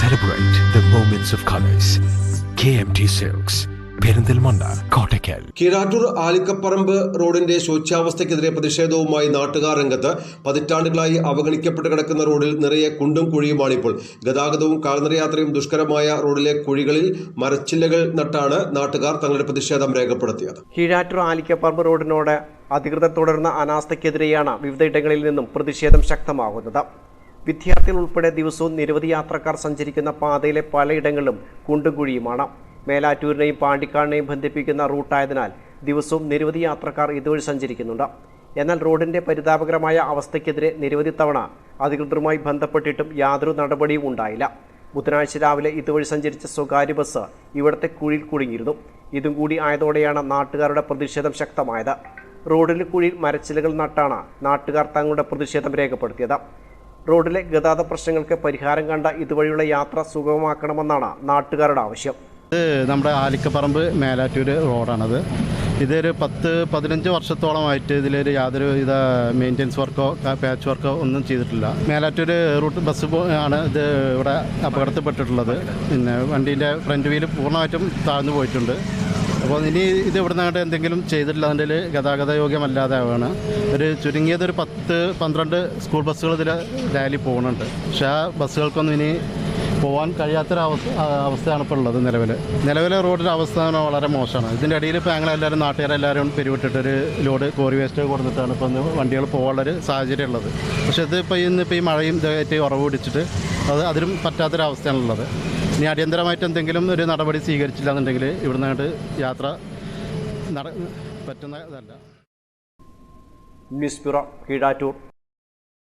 Celebrate the moments of colors. KMT silks Perinthalmanna Kottakkal Keezhattur Alikkaparamba റോഡിന്റെ ശോച്യാവസ്ഥയ്ക്കെതിരെ പ്രതിഷേധവുമായി നാട്ടുകാർ രംഗത്ത് പതിറ്റാണ്ടുകളായി അവഗണിക്കപ്പെട്ട് കിടക്കുന്ന റോഡിൽ നിറയെ കുണ്ടും കുഴിയുമാണിപ്പോൾ ഗതാഗതവും കാൽനടയാത്രയും ദുഷ്കരമായ റോഡിലെ കുഴികളിൽ മരച്ചില്ലകൾ നട്ടാണ് നാട്ടുകാർ തങ്ങളുടെ പ്രതിഷേധം രേഖപ്പെടുത്തിയത്. കീഴാറ്റൂർ ആലിക്കപ്പറമ്പ് റോഡിനോട് അധികൃതർ തുടർന്ന അനാസ്ഥയ്ക്കെതിരെയാണ് വിവിധയിടങ്ങളിൽ നിന്നും പ്രതിഷേധം ശക്തമാകുന്നത്. വിദ്യാർത്ഥികൾ ഉൾപ്പെടെ ദിവസവും നിരവധി യാത്രക്കാർ സഞ്ചരിക്കുന്ന പാതയിലെ പലയിടങ്ങളിലും കുണ്ടും കുഴിയുമാണ് മേലാറ്റൂരിനെയും പാണ്ടിക്കാടിനെയും ബന്ധിപ്പിക്കുന്ന റൂട്ടായതിനാൽ ദിവസവും നിരവധി യാത്രക്കാർ ഇതുവഴി സഞ്ചരിക്കുന്നുണ്ട്. എന്നാൽ റോഡിന്റെ പരിതാപകരമായ അവസ്ഥയ്ക്കെതിരെ നിരവധി തവണ അധികൃതരുമായി ബന്ധപ്പെട്ടിട്ടും യാതൊരു നടപടിയും ഉണ്ടായില്ല. ബുധനാഴ്ച രാവിലെ ഇതുവഴി സഞ്ചരിച്ച സ്വകാര്യ ബസ് ഇവിടത്തെ കുഴിയിൽ കുടുങ്ങിയിരുന്നു. ഇതും കൂടി ആയതോടെയാണ് നാട്ടുകാരുടെ പ്രതിഷേധം ശക്തമായത്. റോഡിലെ കുഴിയിൽ മരച്ചിലകൾ നട്ടാണ് നാട്ടുകാർ തങ്ങളുടെ പ്രതിഷേധം രേഖപ്പെടുത്തിയത്. റോഡിലെ ഗതാഗത പ്രശ്നങ്ങൾക്ക് പരിഹാരം കണ്ട ഇതുവഴിയുള്ള യാത്ര സുഗമമാക്കണമെന്നാണ് നാട്ടുകാരുടെ ആവശ്യം. ഇത് നമ്മുടെ ആലിക്കപ്പറമ്പ് മേലാറ്റൂർ റോഡാണത്. ഇതൊരു പത്ത് പതിനഞ്ച് വർഷത്തോളമായിട്ട് ഇതിലൊരു യാതൊരു വിധ മെയിന്റെനൻസ് വർക്കോ പാച്ച് വർക്കോ ഒന്നും ചെയ്തിട്ടില്ല. മേലാറ്റൂർ റൂട്ട് ബസ് ആണ് ഇത് ഇവിടെ അപകടത്തിൽപ്പെട്ടിട്ടുള്ളത്. പിന്നെ വണ്ടീന്റെ ഫ്രണ്ട് വീൽ പൂർണമായിട്ടും താഴ്ന്നു പോയിട്ടുണ്ട്. അപ്പോൾ ഇനി ഇത് ഇവിടെ നിന്നായിട്ട് എന്തെങ്കിലും ചെയ്തിട്ടില്ല. അതിന്റെ ഗതാഗത യോഗ്യമല്ലാതെ ആവുകയാണ്. ഒരു ചുരുങ്ങിയത് ഒരു പത്ത് പന്ത്രണ്ട് സ്കൂൾ ബസ്സുകൾ ഇതിൽ റാലി പോകുന്നുണ്ട്. പക്ഷേ ആ ബസ്സുകൾക്കൊന്നും ഇനി പോകാൻ കഴിയാത്തൊരവസ്ഥ അവസ്ഥയാണ് ഇപ്പോൾ ഉള്ളത് നിലവിൽ. നിലവിലെ റോഡിന്റെ അവസ്ഥ വളരെ മോശമാണ്. ഇതിന്റെ ഇടയിൽ ഇപ്പോൾ ഞങ്ങളെല്ലാവരും നാട്ടുകാരെല്ലാവരും പിരിവിട്ടിട്ടൊരു ലോഡ് കോറി വേസ്റ്റ് കൊടുത്തിട്ടാണ് ഇപ്പോൾ ഒന്ന് വണ്ടികൾ പോകാനുള്ളൊരു സാഹചര്യം ഉള്ളത്. പക്ഷേ ഇത് ഇപ്പോൾ ഇന്നിപ്പോൾ ഈ മഴയും ഇതായിട്ട് ഉറവ് പിടിച്ചിട്ട് അത് അതിനും പറ്റാത്തൊരവസ്ഥയാണുള്ളത്. ഇനി അടിയന്തരമായിട്ട് എന്തെങ്കിലും ഒരു നടപടി സ്വീകരിച്ചില്ല എന്നുണ്ടെങ്കിൽ ഇവിടുന്ന് യാത്ര നട പറ്റുന്നതല്ല ന്യൂസ് ബ്യൂറോ കീഴാറ്റൂർ.